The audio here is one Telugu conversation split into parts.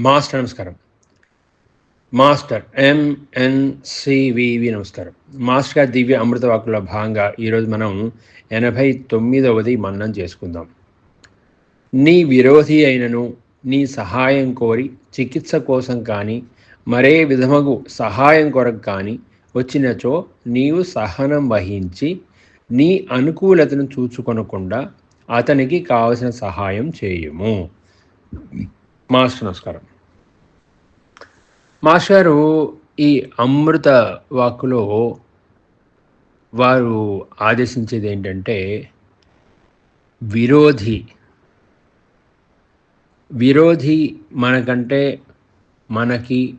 మాస్టర్ నమస్కారం. మాస్టర్ ఎంఎన్సివివి నమస్కారం. మాస్టర్ గారి దివ్య అమృత వాక్కుల భాగంగా ఈరోజు మనం ఎనభై తొమ్మిదవది మన్నం చేసుకుందాం. నీ విరోధి అయినను నీ సహాయం కోరి చికిత్స కోసం కానీ మరే విధమగు సహాయం కొరకు కానీ వచ్చినచో నీవు సహనం వహించి నీ అనుకూలతను చూచుకొనకుండా అతనికి కావలసిన సహాయం చేయుము. మాస్టర్ నమస్కారం. మాస్టారు ఈ అమృత వాక్కులో వారు ఆదేశించేది ఏంటంటే విరోధి. విరోధి మనకంటే మనకి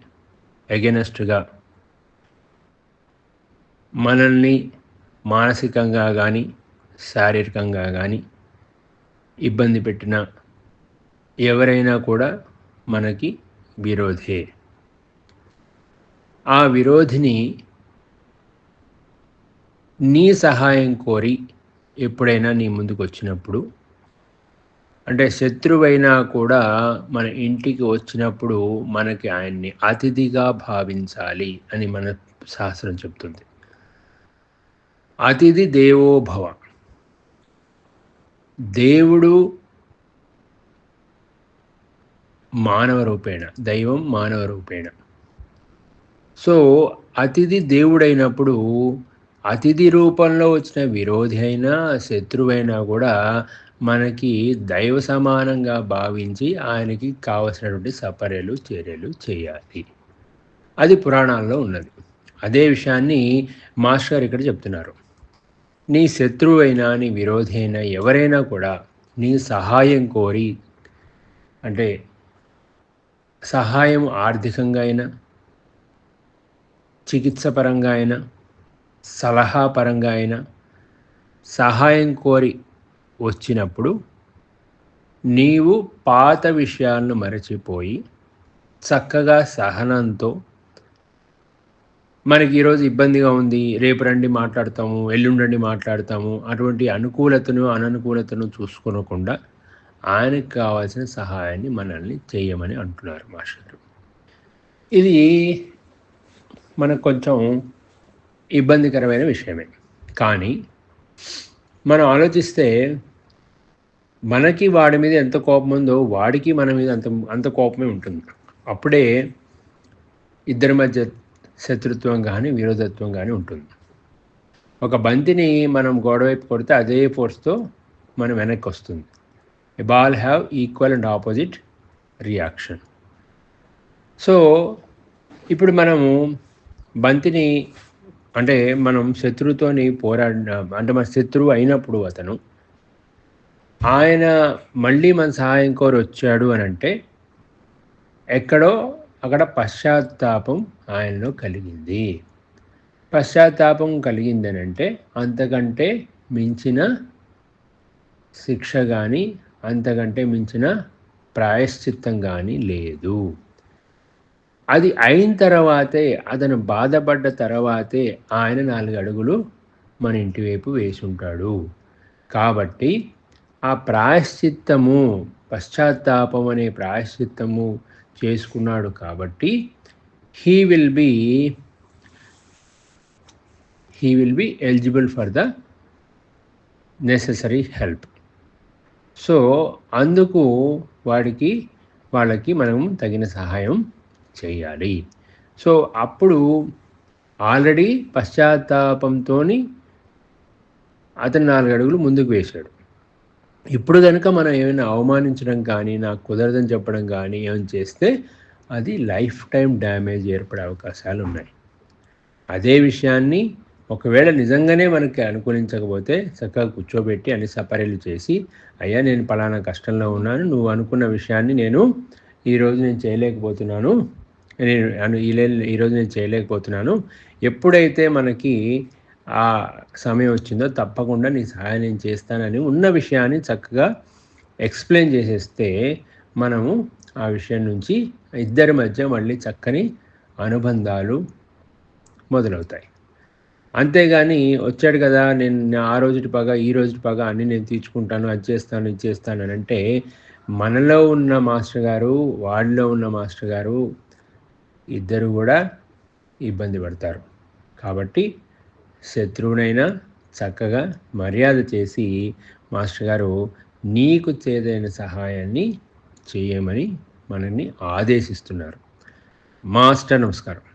ఎగెనెస్ట్గా మనల్ని మానసికంగా కానీ శారీరకంగా కానీ ఇబ్బంది పెట్టిన ఎవరైనా కూడా మనకి విరోధే. ఆ విరోధిని నీ సహాయం కోరి ఎప్పుడైనా నీ ముందుకు వచ్చినప్పుడు అంటే శత్రువైనా కూడా మన ఇంటికి వచ్చినప్పుడు మనకి ఆయన్ని అతిథిగా భావించాలి అని మన శాస్త్రం చెప్తుంది. అతిథి దేవోభవ. దేవుడు మానవ రూపేణ దైవం మానవ రూపేణ సో అతిథి దేవుడైనప్పుడు అతిథి రూపంలో వచ్చిన విరోధి అయినా శత్రువైనా కూడా మనకి దైవ సమానంగా భావించి ఆయనకి కావలసినటువంటి సపర్యలు చర్యలు చేయాలి. అది పురాణాల్లో ఉన్నది. అదే విషయాన్ని మాస్టర్ గారు ఇక్కడ చెప్తున్నారు. నీ శత్రువైనా నీ విరోధి అయినా ఎవరైనా కూడా నీ సహాయం కోరి అంటే సహాయం ఆర్థికంగా అయినా చికిత్స పరంగా అయినా సలహా పరంగా అయినా సహాయం కోరి వచ్చినప్పుడు నీవు పాత విషయాలను మరచిపోయి చక్కగా సహనంతో మనకి ఈరోజు ఇబ్బందిగా ఉంది రేపు రండి మాట్లాడతాము ఎల్లుండండి మాట్లాడతాము అటువంటి అనుకూలతను అననుకూలతను చూసుకోనకుండా ఆయనకు కావాల్సిన సహాయాన్ని మనల్ని చేయమని అంటున్నారు మాస్టర్ ఇది మనకు కొంచెం ఇబ్బందికరమైన విషయమే. కానీ మనం ఆలోచిస్తే మనకి వాడి మీద ఎంత కోపం ఉందో వాడికి మన మీద అంత అంత కోపమే ఉంటుంది. అప్పుడే ఇద్దరి మధ్య శత్రుత్వం కానీ విరోధత్వం కానీ ఉంటుంది. ఒక బంతిని మనం గోడవైపు కొడితే అదే ఫోర్స్తో మనం వెనక్కి వస్తుంది. A ball have equal and opposite reaction so ఇప్పుడు మనము బంతిని అంటే మనం శత్రువుతోని పోరాడిన అంటే మన శత్రువు అయినప్పుడు అతను ఆయన మళ్ళీ మన సహాయం కోరి వచ్చాడు అని అంటే ఎక్కడో అక్కడ పశ్చాత్తాపం ఆయనలో కలిగింది. పశ్చాత్తాపం కలిగిందని అంటే అంతకంటే మించిన శిక్ష కానీ అంతకంటే మించిన ప్రాయశ్చిత్తం కానీ లేదు. అది అయిన తర్వాతే అతను బాధపడ్డ తర్వాతే ఆయన నాలుగు అడుగులు మన ఇంటి వైపు వేసుంటాడు. కాబట్టి ఆ ప్రాయశ్చిత్తము పశ్చాత్తాపం అనే ప్రాయశ్చిత్తము చేసుకున్నాడు కాబట్టి he will be he will be eligible for the necessary help so అందుకు వాడికి వాళ్ళకి మనం తగిన సహాయం చేయాలి. సో అప్పుడు ఆల్రెడీ పశ్చాత్తాపంతో అతను నాలుగు అడుగులు ముందుకు వేశాడు. ఇప్పుడు కనుక మనం ఏమైనా అవమానించడం కానీ నాకు కుదరదని చెప్పడం కానీ ఏమైనా చేస్తే అది లైఫ్ టైం డ్యామేజ్ ఏర్పడే అవకాశాలు ఉన్నాయి. అదే విషయాన్ని ఒకవేళ నిజంగానే మనకి అనుకూలించకపోతే చక్కగా కూర్చోబెట్టి అన్ని సపరీలు చేసి అయ్యా నేను పలానా కష్టంలో ఉన్నాను నువ్వు అనుకున్న విషయాన్ని నేను ఈరోజు నేను చేయలేకపోతున్నాను నేను ఈరోజు నేను చేయలేకపోతున్నాను. ఎప్పుడైతే మనకి ఆ సమయం వచ్చిందో తప్పకుండా నీ సహాయం నేను చేస్తానని ఉన్న విషయాన్ని చక్కగా ఎక్స్ప్లెయిన్ చేసేస్తే మనము ఆ విషయం నుంచి ఇద్దరి మధ్య మళ్ళీ చక్కని అనుబంధాలు మొదలవుతాయి. అంతేగాని వచ్చాడు కదా నేను ఆ రోజుటి పగ ఈ రోజుటి పగ అన్ని నేను తీర్చుకుంటాను అది చేస్తాను ఇది చేస్తాను అని అంటే మనలో ఉన్న మాస్టర్ గారు వాడిలో ఉన్న మాస్టర్ గారు ఇద్దరు కూడా ఇబ్బంది పడతారు. కాబట్టి శత్రువునైనా చక్కగా మర్యాద చేసి మాస్టర్ గారు నీకు చేదైన సహాయాన్ని చేయమని మనల్ని ఆదేశిస్తున్నారు. మాస్టర్ నమస్కారం.